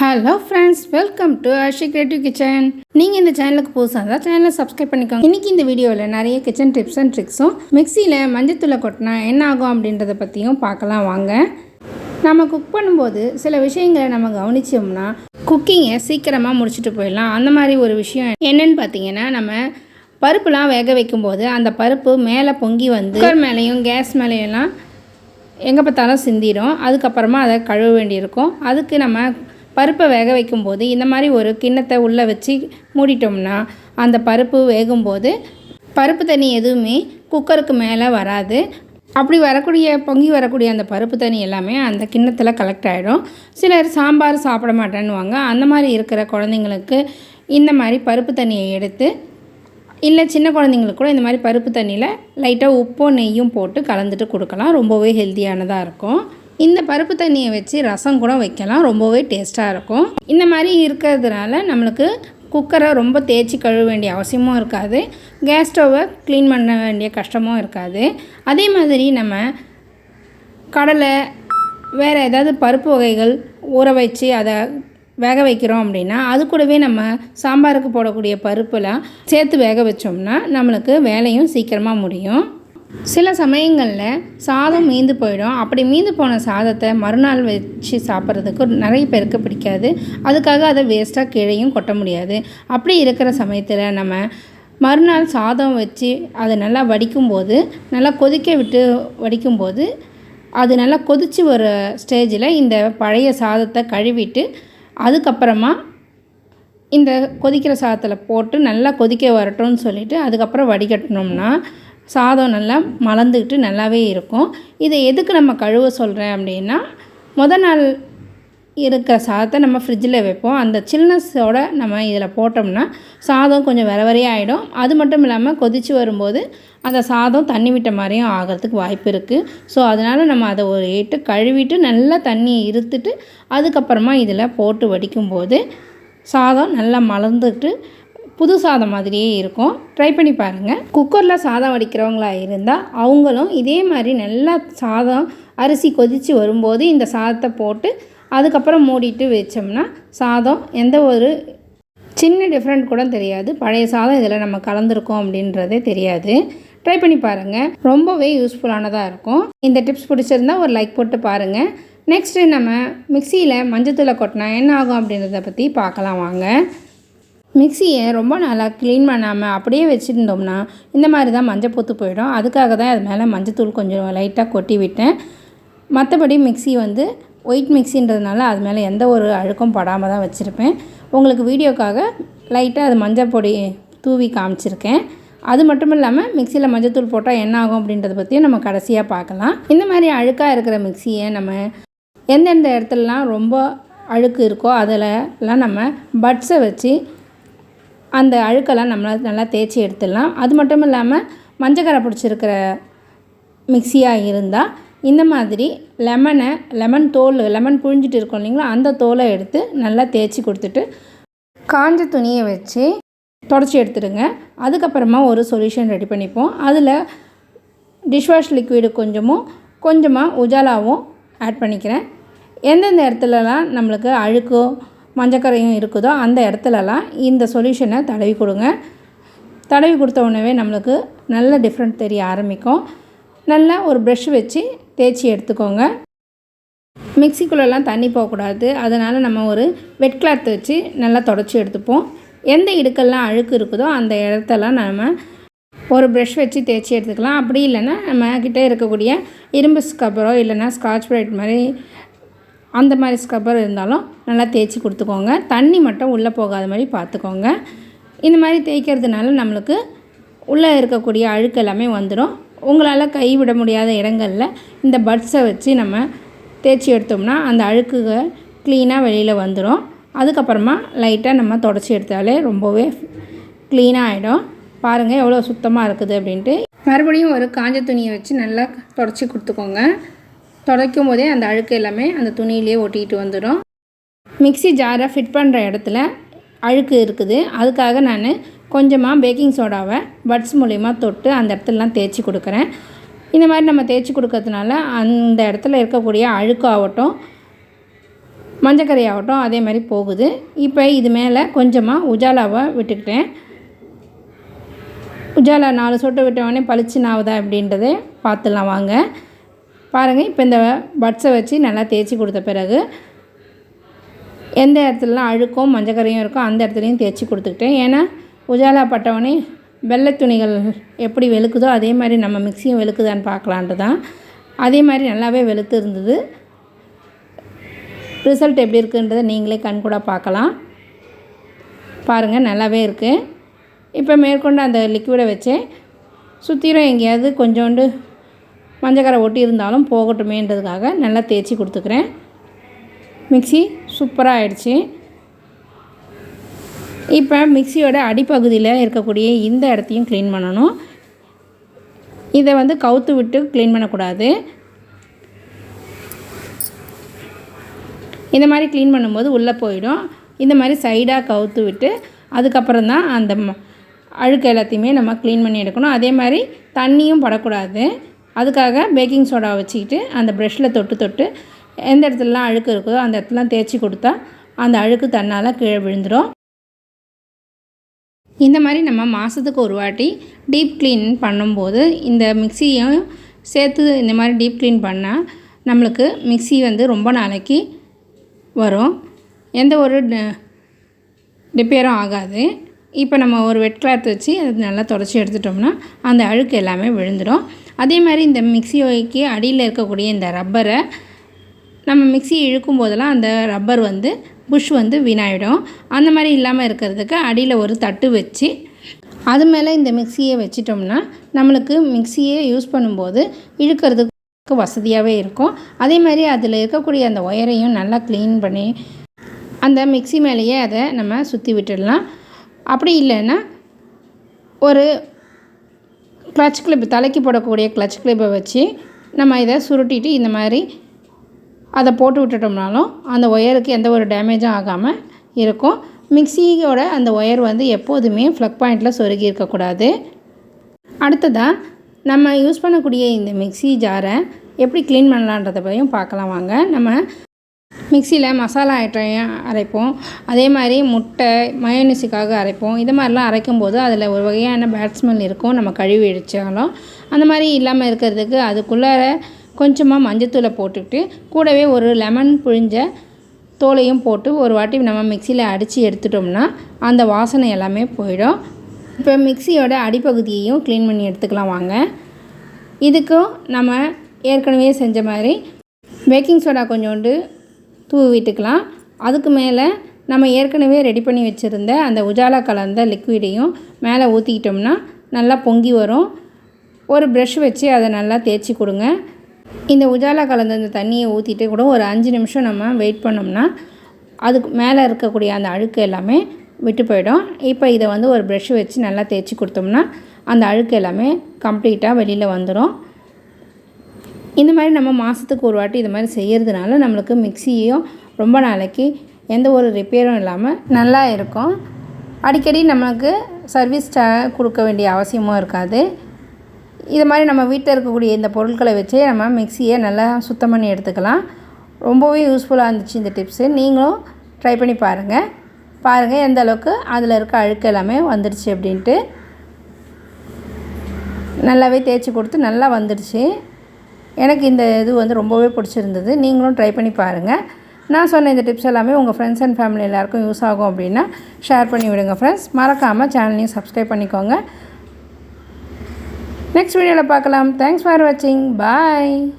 Hello friends welcome to Ashi creative kitchen நீங்கள் இந்த சேனலுக்கு புதுசாக இருந்தால் சேனலை சப்ஸ்கிரைப் பண்ணிக்கோங்க. இன்றைக்கி இந்த வீடியோவில் நிறைய கிச்சன் டிப்ஸ் அண்ட் ட்ரிக்ஸும் மிக்சியில் மஞ்சத்தூளை கொட்டினா என்ன ஆகும் அப்படின்றத பற்றியும் பார்க்கலாம் வாங்க. நம்ம குக் பண்ணும்போது சில விஷயங்களை நம்ம கவனிச்சோம்னா குக்கிங்கை சீக்கிரமாக முடிச்சுட்டு போயிடலாம். அந்த மாதிரி ஒரு விஷயம் என்னென்னு பார்த்தீங்கன்னா நம்ம பருப்புலாம் வேக வைக்கும்போது அந்த பருப்பு மேலே பொங்கி வந்து குக்கர் மேலேயும் கேஸ் மேலேயெல்லாம் எங்கே பார்த்தாலும் சிந்திடும். அதுக்கப்புறமா அதை கழுவ வேண்டியிருக்கும். அதுக்கு நம்ம பருப்பை வேக வைக்கும்போது இந்த மாதிரி ஒரு கிண்ணத்தை உள்ளே வச்சு மூடிட்டோம்னா அந்த பருப்பு வேகும்போது பருப்பு தண்ணி எதுவுமே குக்கருக்கு மேலே வராது. அப்படி வரக்கூடிய பொங்கி வரக்கூடிய அந்த பருப்பு தண்ணி எல்லாமே அந்த கிண்ணத்தில் கலெக்ட் ஆகிடும் சிலர் சாம்பார் சாப்பிட மாட்டேன்னுவாங்க. அந்த மாதிரி இருக்கிற குழந்தைங்களுக்கு இந்த மாதிரி பருப்பு தண்ணியை எடுத்து இல்லை சின்ன குழந்தைங்களுக்கு கூட இந்த மாதிரி பருப்பு தண்ணியில் லைட்டாக உப்பும் நெய்யும் போட்டு கலந்துட்டு கொடுக்கலாம். ரொம்பவே ஹெல்த்தியானதாக இருக்கும். இந்த பருப்பு தண்ணியை வச்சு ரசம் கூட வைக்கலாம். ரொம்பவே டேஸ்ட்டாக இருக்கும். இந்த மாதிரி இருக்கிறதுனால நம்மளுக்கு குக்கரை ரொம்ப தேய்ச்சி கழுவ வேண்டிய அவசியமும் இருக்காது. கேஸ் ஸ்டவ்வை க்ளீன் பண்ண வேண்டிய கஷ்டமும் இருக்காது. அதே மாதிரி நம்ம கடலை வேறு ஏதாவது பருப்பு வகைகள் ஊற வச்சு அதை வேக வைக்கிறோம் அப்படின்னா அது கூடவே நம்ம சாம்பாருக்கு போடக்கூடிய பருப்புலாம் சேர்த்து வேக வச்சோம்னா நம்மளுக்கு வேலையும் சீக்கிரமாக முடியும். சில சமயங்களில் சாதம் மீந்து போயிடும். அப்படி மீந்து போன சாதத்தை மறுநாள் வச்சு சாப்பிட்றதுக்கு நிறைய பேருக்கு பிடிக்காது. அதுக்காக அதை வேஸ்ட்டாக கீழேயும் கொட்ட முடியாது. அப்படி இருக்கிற சமயத்தில் நம்ம மறுநாள் சாதம் வச்சு அதை நல்லா வடிக்கும்போது நல்லா கொதிக்க விட்டு வடிக்கும்போது அது நல்லா கொதித்து வர ஸ்டேஜில் இந்த பழைய சாதத்தை கழுவிட்டு அதுக்கப்புறமா இந்த கொதிக்கிற சாதத்தில் போட்டு நல்லா கொதிக்க வரட்டும்னு சொல்லிவிட்டு அதுக்கப்புறம் வடிகட்டினோம்னா சாதம் நல்லா மலர்ந்துக்கிட்டு நல்லாவே இருக்கும். இதை எதுக்கு நம்ம கழுவ சொல்கிறேன் அப்படின்னா முத நாள் இருக்கிற சாதத்தை நம்ம ஃப்ரிட்ஜில் வைப்போம். அந்த சில்னஸோட நம்ம இதில் போட்டோம்னா சாதம் கொஞ்சம் வர வரையாகிடும் அது மட்டும் இல்லாமல் கொதித்து வரும்போது அந்த சாதம் தண்ணி விட்ட மாதிரியும் ஆகிறதுக்கு வாய்ப்பு இருக்குது ஸோ அதனால் நம்ம அதை ஒரு எட்டு கழுவிட்டு நல்லா தண்ணியை இருத்துட்டு அதுக்கப்புறமா இதில் போட்டு வடிக்கும்போது சாதம் நல்லா மலர்ந்துட்டு புது சாதம் மாதிரியே இருக்கும். ட்ரை பண்ணி பாருங்கள் குக்கரில் சாதம் வடிக்கிறவங்களா இருந்தால் அவங்களும் இதே மாதிரி நல்லா சாதம் அரிசி கொதித்து வரும்போது இந்த சாதத்தை போட்டு அதுக்கப்புறம் மூடிட்டு வச்சோம்னா சாதம் எந்த ஒரு சின்ன டிஃப்ரெண்ட் கூட தெரியாது. பழைய சாதம் இதில் நம்ம கலந்துருக்கோம் அப்படின்றதே தெரியாது. ட்ரை பண்ணி பாருங்கள் ரொம்பவே யூஸ்ஃபுல்லானதாக இருக்கும். இந்த டிப்ஸ் பிடிச்சிருந்தா ஒரு லைக் போட்டு பாருங்கள் நெக்ஸ்ட்டு நம்ம மிக்சியில் மஞ்சத்தூளை கொட்டினா என்ன ஆகும் அப்படின்றத பற்றி பார்க்கலாம் வாங்க. மிக்சியை ரொம்ப நாளாக க்ளீன் பண்ணாமல் அப்படியே வச்சுருந்தோம்னா இந்த மாதிரி தான் மஞ்சள் பூத்து போயிடும். அதுக்காக தான் அது மேலே மஞ்சத்தூள் கொஞ்சம் லைட்டாக கொட்டி விட்டேன். மற்றபடி மிக்சி வந்து ஒயிட் மிக்சின்றதுனால அது மேலே எந்த ஒரு அழுக்கும் படாமல் தான் வச்சுருப்பேன். உங்களுக்கு வீடியோக்காக லைட்டாக அது மஞ்சள் பொடி தூவி காமிச்சிருக்கேன். அது மட்டும் இல்லாமல் மிக்சியில் மஞ்சத்தூள் போட்டால் என்ன ஆகும் அப்படின்றத பற்றியும் நம்ம கடைசியாக பார்க்கலாம். இந்த மாதிரி அழுக்காக இருக்கிற மிக்சியை நம்ம எந்தெந்த இடத்துலலாம் ரொம்ப அழுக்கு இருக்கோ அதில் எல்லாம் நம்ம பட்ஸை வச்சு அந்த அழுக்கெல்லாம் நம்மளால் நல்லா தேய்ச்சி எடுத்துடலாம். அது மட்டும் இல்லாமல் மஞ்சக்கரை பிடிச்சிருக்கிற மிக்சியாக இருந்தால் இந்த மாதிரி லெமனை லெமன் தோல் லெமன் புழிஞ்சிட்டு இருக்கோம் இல்லைங்களா அந்த தோலை எடுத்து நல்லா தேய்ச்சி கொடுத்துட்டு காஞ்ச துணியை வச்சு தொடச்சி எடுத்துடுங்க. அதுக்கப்புறமா ஒரு சொல்யூஷன் ரெடி பண்ணிப்போம். அதில் டிஷ்வாஷ் லிக்விடு கொஞ்சமும் கொஞ்சமாக உஜாலாவும் ஆட் பண்ணிக்கிறேன். எந்தெந்த இடத்துலலாம் நம்மளுக்கு அழுக்கோ மஞ்சக்கரையும் இருக்குதோ அந்த இடத்துலலாம் இந்த சொல்யூஷனை தடவி கொடுங்க. தடவி கொடுத்த உடனே நம்மளுக்கு நல்ல டிஃப்ரெண்ட் தெரிய ஆரம்பிக்கும். நல்லா ஒரு ப்ரெஷ் வச்சு தேய்ச்சி எடுத்துக்கோங்க. மிக்சிக்குள்ளெல்லாம் தண்ணி போகக்கூடாது. அதனால் நம்ம ஒரு வெட் கிளாத் வச்சு நல்லா தொடச்சி எடுத்துப்போம். எந்த இடுக்கெல்லாம் அழுக்கு இருக்குதோ அந்த இடத்தெல்லாம் நம்ம ஒரு ப்ரெஷ் வச்சு தேய்ச்சி எடுத்துக்கலாம். அப்படி இல்லைன்னா நம்ம கிட்டே இருக்கக்கூடிய இரும்பு ஸ்கப்பரோ இல்லைன்னா ஸ்காட்ச் ப்ரைட் மாதிரி அந்த மாதிரி ஸ்க்ரப்பர் இருந்தாலும் நல்லா தேய்ச்சி கொடுத்துக்கோங்க. தண்ணி மட்டும் உள்ளே போகாத மாதிரி பார்த்துக்கோங்க. இந்த மாதிரி தேய்க்கிறதுனால நம்மளுக்கு உள்ளே இருக்கக்கூடிய அழுக்கு எல்லாமே வந்துடும் உங்களால் கைவிட முடியாத இடங்களில் இந்த பட்ஸை வச்சு நம்ம தேய்ச்சி எடுத்தோம்னா அந்த அழுக்குக க்ளீனாக வெளியில் வந்துடும் அதுக்கப்புறமா லைட்டாக நம்ம தொடச்சி எடுத்தாலே ரொம்பவே க்ளீனாக ஆகிடும் பாருங்கள் எவ்வளோ சுத்தமாக இருக்குது அப்படின்ட்டு. மறுபடியும் ஒரு காஞ்ச துணியை வச்சு நல்லா தொடச்சி கொடுத்துக்கோங்க. துடைக்கும் போதே அந்த அழுக்கு எல்லாமே அந்த துணியிலே ஒட்டிக்கிட்டு வந்துடும். மிக்சி ஜாரை ஃபிட் பண்ணுற இடத்துல அழுக்கு இருக்குது. அதுக்காக நான் கொஞ்சமாக பேக்கிங் சோடாவை பட்ஸ் மூலிமா தொட்டு அந்த இடத்துலலாம் தேய்ச்சி கொடுக்குறேன். இந்த மாதிரி நம்ம தேய்ச்சி கொடுக்கறதுனால அந்த இடத்துல இருக்கக்கூடிய அழுக்காகட்டும் மஞ்சக்கறி ஆகட்டும் அதே மாதிரி போகுது. இப்போ இது மேலே கொஞ்சமாக உஜாலாவை விட்டுக்கிட்டேன். உஜாலா நாலு சொட்டு விட்டவொடனே பளிச்சுன்னு ஆகுதா அப்படின்றத பார்த்துலாம் வாங்க. பாருங்கள் இப்போ இந்த பட்ஸை வச்சு நல்லா தேய்ச்சி கொடுத்த பிறகு எந்த இடத்துலலாம் அழுக்கும் மஞ்சக்கரையும் இருக்கோ அந்த இடத்துலையும் தேய்ச்சி கொடுத்துக்கிட்டேன். ஏன்னா உஜாலா பட்டவனே வெள்ளை துணிகள் எப்படி வெளுக்குதோ அதே மாதிரி நம்ம மிக்சியும் வெளுக்குதான்னு பார்க்கலான்ட்டு தான் அதே மாதிரி நல்லாவே வெளுத்து இருந்தது. ரிசல்ட் எப்படி இருக்குன்றதை நீங்களே கண் கூட பார்க்கலாம். பாருங்கள் நல்லாவே இருக்குது இப்போ மேற்கொண்டு அந்த லிக்விடை வச்சு சுற்றிலும் எங்கேயாவது கொஞ்சோண்டு மஞ்சக்கரை ஒட்டி இருந்தாலும் போகட்டுமேன்றதுக்காக நல்லா தேய்ச்சி கொடுத்துக்கிறேன். மிக்சி சூப்பராக ஆயிடுச்சு. இப்போ மிக்சியோட அடிப்பகுதியில் இருக்கக்கூடிய இந்த இடத்தையும் க்ளீன் பண்ணணும். இதை வந்து கவுத்து விட்டு க்ளீன் பண்ணக்கூடாது. இந்த மாதிரி க்ளீன் பண்ணும்போது உள்ளே போயிடும். இந்த மாதிரி சைடாக கவுத்து விட்டு அதுக்கப்புறம் தான் அந்த அழுக்கு எல்லாத்தையுமே நம்ம க்ளீன் பண்ணி எடுக்கணும். அதே மாதிரி தண்ணியும் படக்கூடாது. அதுக்காக பேக்கிங் சோடா வச்சுக்கிட்டு அந்த ப்ரெஷ்ஷில் தொட்டு தொட்டு எந்த இடத்துலலாம் அழுக்கு இருக்குதோ அந்த இடத்துலலாம் தேய்ச்சி கொடுத்தா அந்த அழுக்கு தன்னால் கீழே விழுந்துடும் இந்த மாதிரி நம்ம மாதத்துக்கு ஒரு வாட்டி டீப் க்ளீன் பண்ணும்போது இந்த மிக்சியும் சேர்த்து இந்த மாதிரி டீப் க்ளீன் பண்ணால் நம்மளுக்கு மிக்ஸி வந்து ரொம்ப நாளைக்கு வரும். எந்த ஒரு ரிப்பேரும் ஆகாது. இப்போ நம்ம ஒரு வெட் கிளாத் வச்சு அது நல்லா தொடச்சி எடுத்துட்டோம்னா அந்த அழுக்கு எல்லாமே விழுந்துடும். அதே மாதிரி இந்த மிக்சிக்கு அடியில் இருக்கக்கூடிய இந்த ரப்பரை நம்ம மிக்ஸி இழுக்கும் போதெல்லாம் அந்த ரப்பர் வந்து புஷ் வந்து வீணாயிடும். அந்த மாதிரி இல்லாமல் இருக்கிறதுக்கு அடியில் ஒரு தட்டு வச்சு அது மேலே இந்த மிக்சியை வச்சிட்டோம்னா நம்மளுக்கு மிக்சியை யூஸ் பண்ணும்போது இழுக்கிறதுக்கு வசதியாகவே இருக்கும். அதே மாதிரி அதில் இருக்கக்கூடிய அந்த ஒயரையும் நல்லா க்ளீன் பண்ணி அந்த மிக்ஸி மேலேயே அதை நம்ம சுற்றி விட்டுடலாம். அப்படி இல்லைன்னா ஒரு கிளச் கிளிப்பு தலைக்கு போடக்கூடிய கிளச் கிளிப்பை வச்சு நம்ம இதை சுருட்டிட்டு இந்த மாதிரி அதை போட்டு விட்டுட்டோம்னாலும் அந்த ஒயருக்கு எந்த ஒரு டேமேஜும் ஆகாமல் இருக்கும். மிக்சியோட அந்த ஒயர் வந்து எப்போதுமே ஃப்ளக் பாயிண்டில் சொருகி இருக்கக்கூடாது. அடுத்ததாக நம்ம யூஸ் பண்ணக்கூடிய இந்த மிக்ஸி ஜாரை எப்படி க்ளீன் பண்ணலான்றத பற்றியும் பார்க்கலாம் வாங்க. நம்ம மிக்சியில் மசாலா ஐட்டம் அரைப்போம். அதே மாதிரி முட்டை மயோனிஸுக்காக அரைப்போம். இது மாதிரிலாம் அரைக்கும் போது அதில் ஒரு வகையான பேட் ஸ்மெல் இருக்கும். நம்ம கழுவி அடித்தாலும் அந்த மாதிரி இல்லாமல் இருக்கிறதுக்கு அதுக்குள்ளார கொஞ்சமாக மஞ்சத்தூளை போட்டுக்கிட்டு கூடவே ஒரு லெமன் புழிஞ்ச தோலையும் போட்டு ஒரு வாட்டி நம்ம மிக்சியில் அடித்து எடுத்துட்டோம்னா அந்த வாசனை எல்லாமே போயிடும். இப்போ மிக்சியோட அடிப்பகுதியையும் க்ளீன் பண்ணி எடுத்துக்கலாம் வாங்க. இதுக்கும் நம்ம ஏற்கனவே செஞ்ச மாதிரி பேக்கிங் சோடா கொஞ்சோண்டு தூவி விட்டுக்கலாம். அதுக்கு மேலே நம்ம ஏற்கனவே ரெடி பண்ணி வச்சுருந்த அந்த உஜாலா கலந்த லிக்விடையும் மேலே ஊற்றிக்கிட்டோம்னா நல்லா பொங்கி வரும். ஒரு ப்ரஷ் வச்சு அதை நல்லா தேய்ச்சி கொடுங்க. இந்த உஜாலா கலந்த இந்த தண்ணியை ஊற்றிட்டு கூட ஒரு அஞ்சு நிமிஷம் நம்ம வெயிட் பண்ணோம்னா அதுக்கு மேலே இருக்கக்கூடிய அந்த அழுக்கு எல்லாமே விட்டு போயிடும். இப்போ இதை வந்து ஒரு ப்ரெஷ் வச்சு நல்லா தேய்ச்சி கொடுத்தோம்னா அந்த அழுக்கு எல்லாமே கம்ப்ளீட்டாக வெளியில் வந்துடும் இந்த மாதிரி நம்ம மாதத்துக்கு ஒரு வாட்டி இது மாதிரி செய்கிறதுனால நம்மளுக்கு மிக்சியும் ரொம்ப நாளைக்கு எந்த ஒரு ரிப்பேரும் இல்லாமல் நல்லா இருக்கும். அடிக்கடி நமக்கு சர்வீஸ் கொடுக்க வேண்டிய அவசியமும் இருக்காது. இது மாதிரி நம்ம வீட்டில் இருக்கக்கூடிய இந்த பொருட்களை வச்சே நம்ம மிக்சியை நல்லா சுத்தம் பண்ணி எடுத்துக்கலாம். ரொம்பவே யூஸ்ஃபுல்லாக இருந்துச்சு இந்த டிப்ஸு நீங்களும் ட்ரை பண்ணி பாருங்கள் பாருங்கள் எந்த அளவுக்கு அதில் இருக்க அழுக்கு எல்லாமே வந்துடுச்சு அப்படின்ட்டு. நல்லாவே தேய்ச்சி கொடுத்து நல்லா வந்துடுச்சு எனக்கு இந்த இது வந்து ரொம்பவே பிடிச்சிருந்தது. நீங்களும் ட்ரை பண்ணி பாருங்கள் நான் சொன்ன இந்த டிப்ஸ் எல்லாமே உங்கள் ஃப்ரெண்ட்ஸ் அண்ட் ஃபேமிலி எல்லாருக்கும் யூஸ் ஆகும் அப்படின்னா ஷேர் பண்ணி விடுங்க ஃப்ரெண்ட்ஸ் மறக்காமல் சேனலையும் சப்ஸ்கிரைப் பண்ணிக்கோங்க. நெக்ஸ்ட் வீடியோவில் பார்க்கலாம். தேங்க்ஸ் ஃபார் வாட்சிங் பாய்